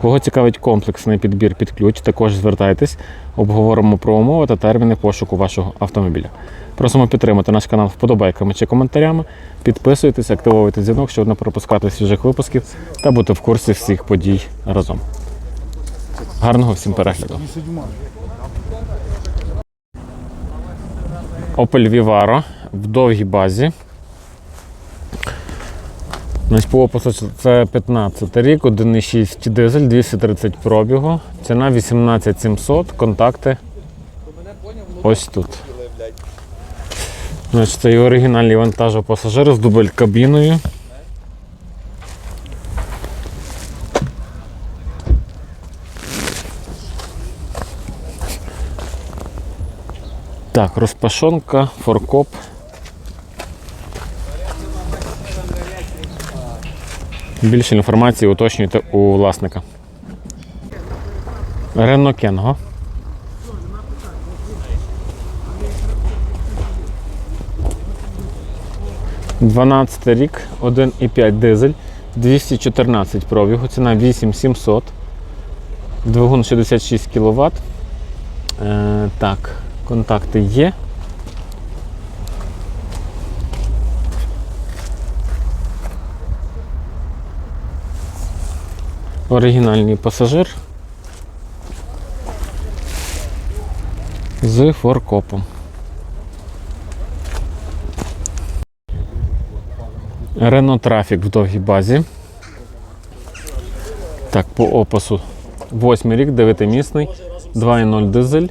Кого цікавить комплексний підбір під ключ, також звертайтесь, обговоримо про умови та терміни пошуку вашого автомобіля. Просимо підтримати наш канал вподобайками чи коментарями. Підписуйтесь, активовуйте дзвінок, щоб не пропускати свіжих випусків та бути в курсі всіх подій разом. Гарного всім перегляду. Opel Vivaro в довгій базі. Значить, по опису це 15 рік, 1,6 дизель, 230 пробігу. Ціна 18700, контакти ось тут. Значить, це і оригінальний вантажопасажир з дубль кабіною. Так, розпашонка, форкоп. Більше інформації уточнюйте у власника. Рено Кенго. Дванадцятий рік, 1,5 дизель, 214 пробігу, ціна 8700. Двигун 66 кВт. Е, так, контакти є. Оригінальний пасажир з форкопом. Рено Трафік в довгій базі. Так, по опису. 8 рік, 9-місний, 2.0 дизель,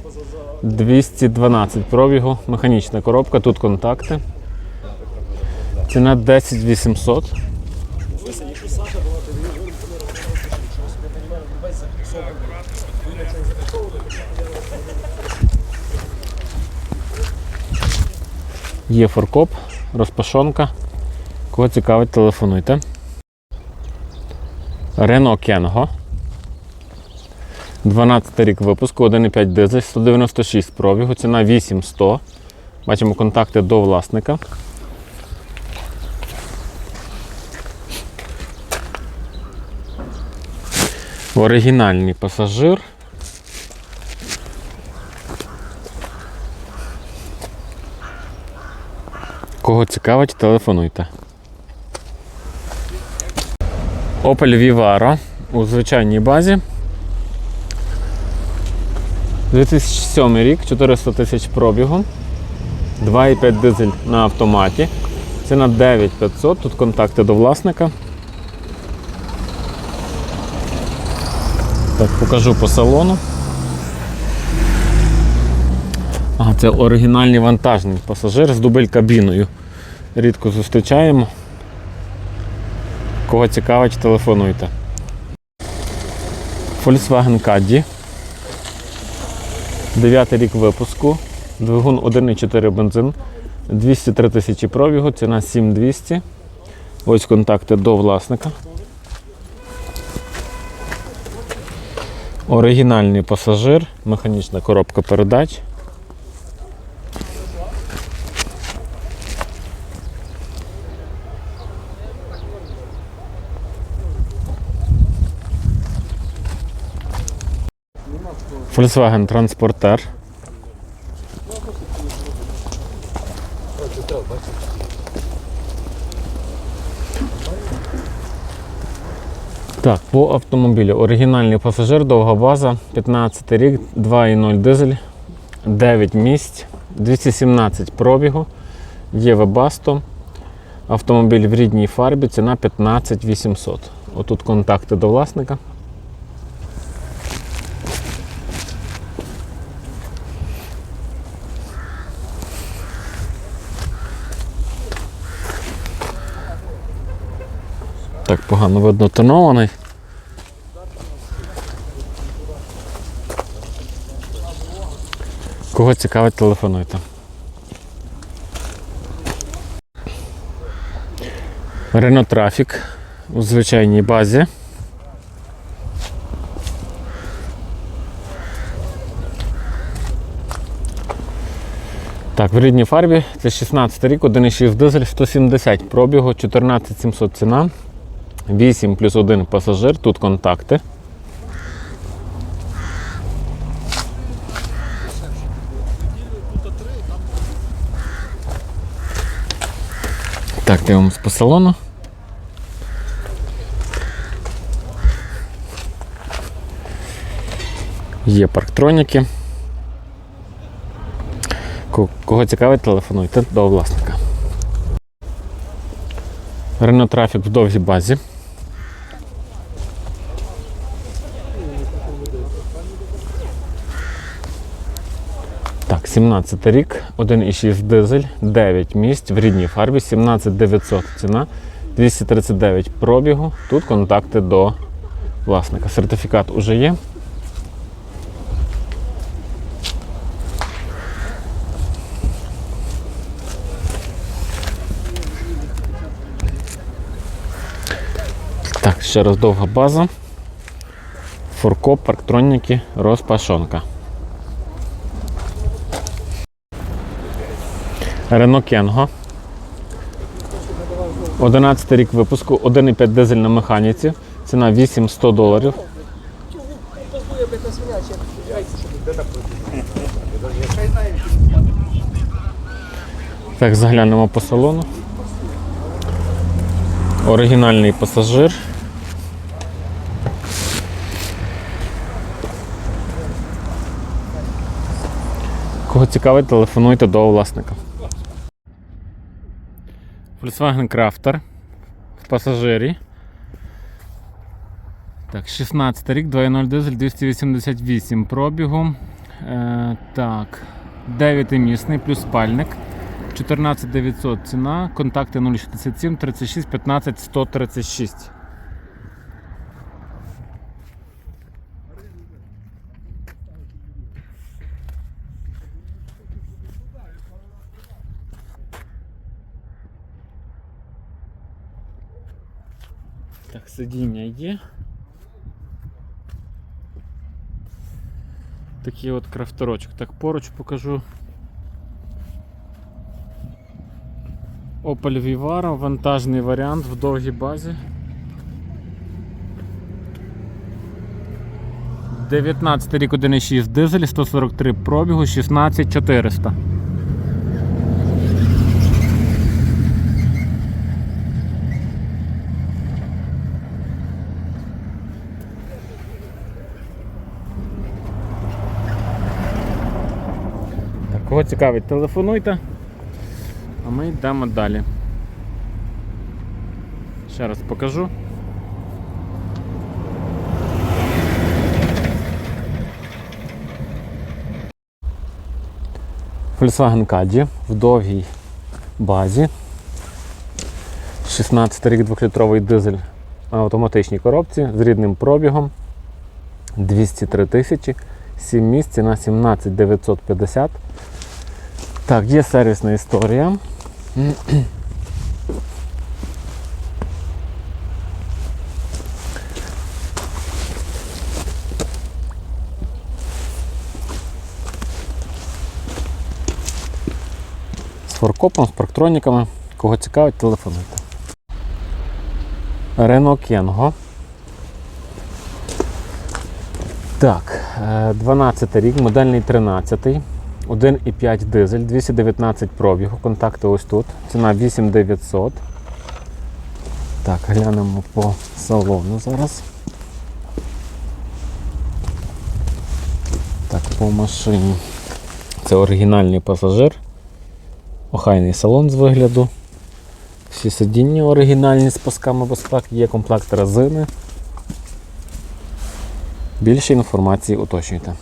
212 пробігу, механічна коробка, тут контакти. Ціна 10 800. Є форкоп, розпашонка. Кого цікавить, телефонуйте. Рено Кенго. 12 рік випуску, 1,5 дизель, 196 пробігу, ціна 8100. Бачимо контакти до власника. Оригінальний пасажир. Кого цікавить, телефонуйте. Opel Vivaro у звичайній базі. 2007 рік, 400 тисяч пробігу. 2,5 дизель на автоматі. Ціна 9500, тут контакти до власника. Так, покажу по салону. Ага, це оригінальний вантажний пасажир з дубль кабіною. Рідко зустрічаємо. Кого цікавить, телефонуйте. Volkswagen Caddy. 9 рік випуску. Двигун 1,4 бензин. 203 тисячі пробігу, ціна 7200. Ось контакти до власника. Оригінальний пасажир, механічна коробка передач. Volkswagen Transporter. Так, по автомобілю. Оригінальний пасажир, довга база, 15 рік, 2,0 дизель, 9 місць, 217 пробігу, є вебасто. Автомобіль в рідній фарбі, ціна 15 800. Отут контакти до власника. так погано видно тонований. Кого цікавить, телефонуйте. Рено трафік у звичайній базі. Так, в рідній фарбі це 16 рік, 1,6 дизель, 170 пробігу, 14700 ціна. 8 плюс 1 пасажир, тут контакти. Так, дивимось по салону. Є парктроніки. Кого цікавить, телефонуйте до власника. Renault Traffic в довгій базі. 17 рік, 1,6 дизель, 9 місць в рідній фарбі, 17900 ціна, 239 пробігу. Тут контакти до власника. Сертифікат уже є. Так, ще раз довга база. Форкоп, парктроніки, розпашонка. Renault Kengo. 11 рік випуску, 1,5 дизель на механіці. Ціна 800 доларів. Так, заглянемо по салону. Оригінальний пасажир. Кого цікавить, телефонуйте до власника. Volkswagen Crafter в пасажирі. Так, 16 рік, 2.0 дизель, 288 пробігу. Е, так, 9-місний плюс спальник. 14 900 ціна, контакти 067 36 15 136. Так, сидіння є. Такий от крафтерочок. Так, поруч покажу. Opel Vivaro, вантажний варіант в довгій базі. 19 рік 1,6 дизель, 143 пробігу, 16400. Кого цікавить, телефонуйте. А ми йдемо далі. Ще раз покажу. Volkswagen Caddy в довгій базі. 16 рік 2-літровий дизель на автоматичній коробці з рідним пробігом 203 тисячі, 7 місць, ціна 17 950. Так, є сервісна історія. З форкопом, з парктроніками. Кого цікавить, телефонуйте. Renault Kengo. Так, е, 12 рік, модельний 13. 1,5 дизель, 219 пробігу, контакти ось тут. Ціна 8900. Так, глянемо по салону зараз. Так, по машині. Це оригінальний пасажир. Охайний салон з вигляду. Всі сидіння оригінальні з пасками безпеки, є комплект резини. Більше інформації уточнюйте.